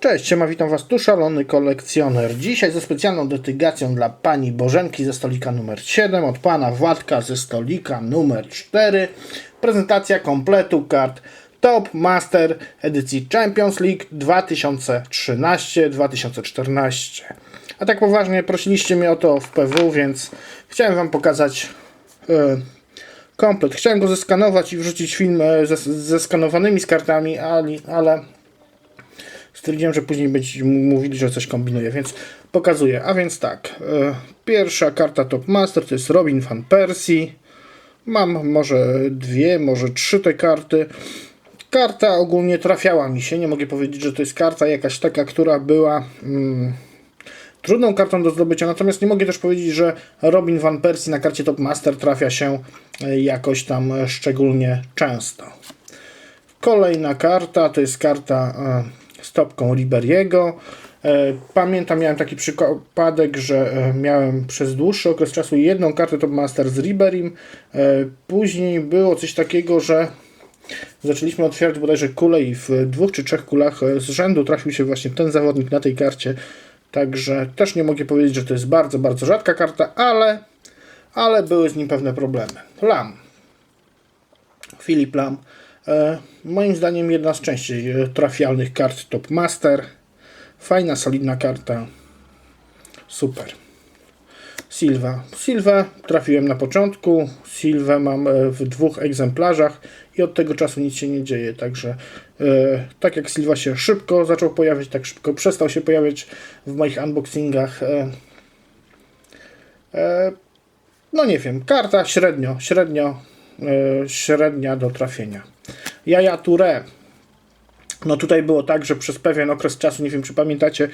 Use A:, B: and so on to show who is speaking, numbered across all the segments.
A: Cześć, siema, witam Was tu szalony kolekcjoner. Dzisiaj ze specjalną dedykacją dla pani Bożenki ze stolika numer 7, od pana Władka ze stolika numer 4. Prezentacja kompletu kart Top Master edycji Champions League 2013-2014. A tak poważnie prosiliście mnie o to w PW, więc chciałem Wam pokazać e, komplet. Chciałem go zeskanować i wrzucić film e, ze, ze skanowanymi z kartami, ale, ale stwierdziłem, że później będziecie m- mówili, że coś kombinuję, więc pokazuję. A więc tak, e, pierwsza karta Top Master to jest Robin van Persie. Mam może dwie, może trzy te karty. Karta ogólnie trafiała mi się. Nie mogę powiedzieć, że to jest karta jakaś taka, która była mm, trudną kartą do zdobycia. Natomiast nie mogę też powiedzieć, że Robin van Persie na karcie Top Master trafia się e, jakoś tam e, szczególnie często. Kolejna karta to jest karta e, z topką Riberiego. E, Pamiętam, miałem taki przypadek, że e, miałem przez dłuższy okres czasu jedną kartę Top Master z Riberim. E, Później było coś takiego, że zaczęliśmy otwierać bodajże kule i w dwóch czy trzech kulach z rzędu trafił się właśnie ten zawodnik na tej karcie. Także też nie mogę powiedzieć, że to jest bardzo, bardzo rzadka karta, ale, ale były z nim pewne problemy. Lam. Filip Lam. E, moim zdaniem jedna z częściej trafialnych kart Top Master. Fajna, solidna karta. Super. Silva. Silva trafiłem na początku. Silvę mam e, w dwóch egzemplarzach i od tego czasu nic się nie dzieje. Także e, tak jak Silva się szybko zaczął pojawiać, tak szybko przestał się pojawiać w moich unboxingach. No nie wiem, karta średnio, średnio, średnia do trafienia. Jaja Touré. No tutaj było tak, że przez pewien okres czasu, nie wiem czy pamiętacie,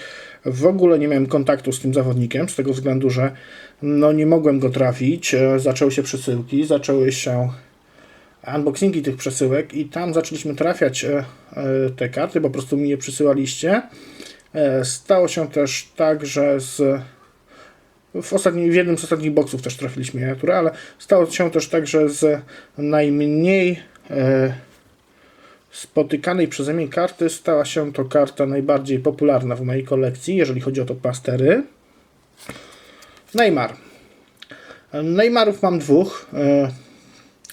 A: w ogóle nie miałem kontaktu z tym zawodnikiem, z tego względu, że no nie mogłem go trafić. E, Zaczęły się przesyłki, zaczęły się unboxingi tych przesyłek i tam zaczęliśmy trafiać e, e, te karty, po prostu mi je przysyłaliście. Stało się też tak, że z w, w jednym z ostatnich boksów też trafiliśmy miniaturę, ale stało się też tak, że z najmniej spotykanej przeze mnie karty stała się to karta najbardziej popularna w mojej kolekcji, jeżeli chodzi o to pastery. Neymar. Neymarów mam dwóch. E,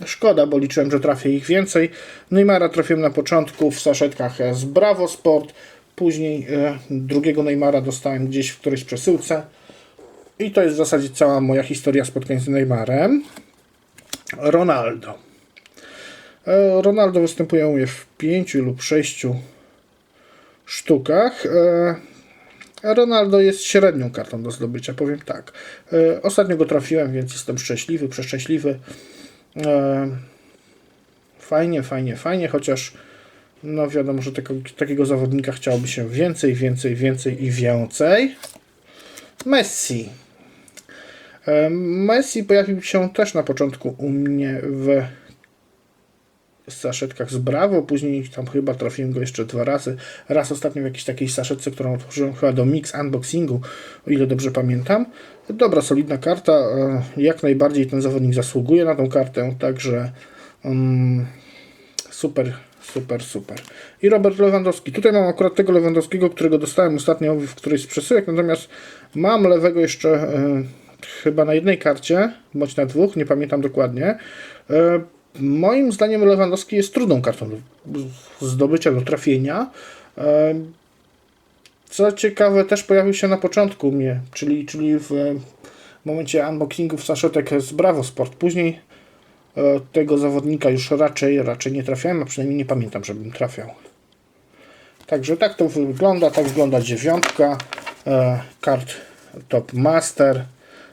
A: Szkoda, bo liczyłem, że trafię ich więcej. Neymara trafiłem na początku w saszetkach z Bravo Sport. Później e, drugiego Neymara dostałem gdzieś w którejś przesyłce. I to jest w zasadzie cała moja historia spotkań z Neymarem. Ronaldo. E, Ronaldo występuje u mnie w pięciu lub sześciu sztukach. E, Ronaldo jest średnią kartą do zdobycia, powiem tak. E, Ostatnio go trafiłem, więc jestem szczęśliwy, przeszczęśliwy. Fajnie, fajnie, fajnie, chociaż no wiadomo, że tego, takiego zawodnika chciałoby się więcej, więcej, więcej i więcej. Messi. Messi pojawił się też na początku u mnie w saszetkach z Bravo, później tam chyba trafiłem go jeszcze dwa razy. Raz ostatnio w jakiejś takiej saszetce, którą otworzyłem chyba do mix unboxingu, o ile dobrze pamiętam. Dobra, solidna karta, e, jak najbardziej ten zawodnik zasługuje na tą kartę, także mm, super, super, super. I Robert Lewandowski. Tutaj mam akurat tego Lewandowskiego, którego dostałem ostatnio w którejś z przesyłek, natomiast mam lewego jeszcze e, chyba na jednej karcie, bądź na dwóch, nie pamiętam dokładnie. E, moim zdaniem Lewandowski jest trudną kartą do zdobycia, do trafienia. Co ciekawe, też pojawił się na początku mnie, czyli, czyli w momencie unboxingów saszetek z Bravo Sport. Później e, tego zawodnika już raczej, raczej nie trafiałem, a przynajmniej nie pamiętam, żebym trafiał. Także tak to wygląda, tak wygląda dziewiątka e, kart Top Master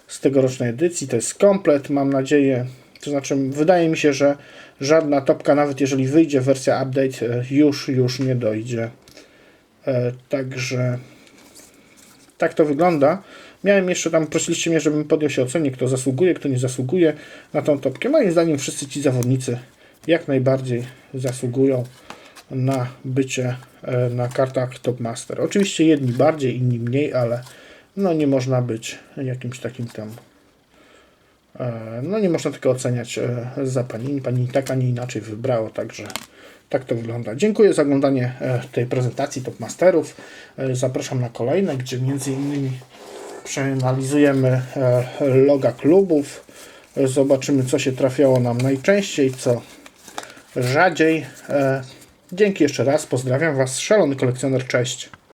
A: z tegorocznej edycji. To jest komplet, mam nadzieję. To znaczy, wydaje mi się, że żadna topka, nawet jeżeli wyjdzie wersja update, e, już, już nie dojdzie. E, Także tak to wygląda. Miałem jeszcze tam, prosiliście mnie, żebym podjął się ocenie, kto zasługuje, kto nie zasługuje na tą topkę. Moim zdaniem wszyscy ci zawodnicy jak najbardziej zasługują na bycie e, na kartach Top Master. Oczywiście jedni bardziej, inni mniej, ale no nie można być jakimś takim tam no nie można tego oceniać e, za pani. Pani tak, a nie inaczej wybrało, także Tak to wygląda. Dziękuję za oglądanie e, tej prezentacji Top Masterów. E, Zapraszam na kolejne, gdzie między innymi przeanalizujemy e, loga klubów. E, Zobaczymy, co się trafiało nam najczęściej, co rzadziej. E, Dzięki jeszcze raz. Pozdrawiam Was. Szalony kolekcjoner. Cześć.